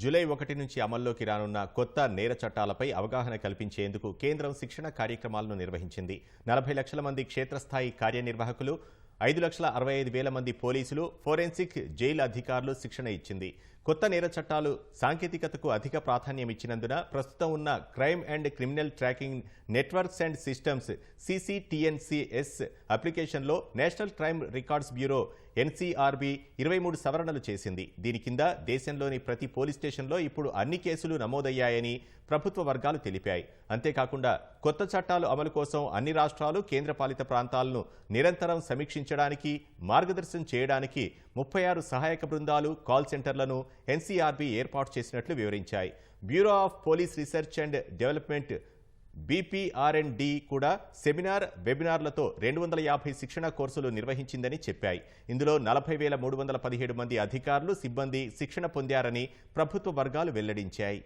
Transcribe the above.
July ఒకటి నుంచి అమల్లోకి రానున్న కొత్త నేర చట్టాలపై అవగాహన కల్పించేందుకు కేంద్రం శిక్షణ కార్యక్రమాలను నిర్వహించింది. నలభై లక్షల మంది క్షేత్రస్థాయి కార్యనిర్వాహకులు ఐదు లక్షల అరవై ఐదు వేల మంది పోలీసులు ఫోరెన్సిక్ జైలు అధికారులు శిక్షణ ఇచ్చింది. కొత్త నేర చట్టాలు సాంకేతికతకు అధిక ప్రాధాన్యం ఇచ్చినందున ప్రస్తుతం ఉన్న crime and criminal tracking networks and systems CCTNCS అప్లికేషన్లో national crime records bureau NCRB ఇరవై మూడు సవరణలు చేసింది. దీని కింద దేశంలోని ప్రతి పోలీస్ స్టేషన్లో ఇప్పుడు అన్ని కేసులు నమోదయ్యాయని ప్రభుత్వ వర్గాలు తెలిపాయి. అంతేకాకుండా కొత్త చట్టాలు అమలు కోసం అన్ని రాష్ట్రాలు కేంద్రపాలిత ప్రాంతాలను నిరంతరం సమీక్షించడానికి మార్గదర్శనం చేయడానికి ముప్పై ఆరు సహాయక బృందాలు కాల్ సెంటర్లను ఎన్సీఆర్బీ ఏర్పాటు చేసినట్లు వివరించాయి. Bureau of police research and development BPRD కూడా సెమినార్ వెబినార్లతో రెండు వందల యాభై శిక్షణ కోర్సులు నిర్వహించిందని చెప్పాయి. ఇందులో నలభై వేల మూడు వందల పదిహేడు మంది అధికారులు సిబ్బంది శిక్షణ పొందారని ప్రభుత్వ వర్గాలు వెల్లడించాయి.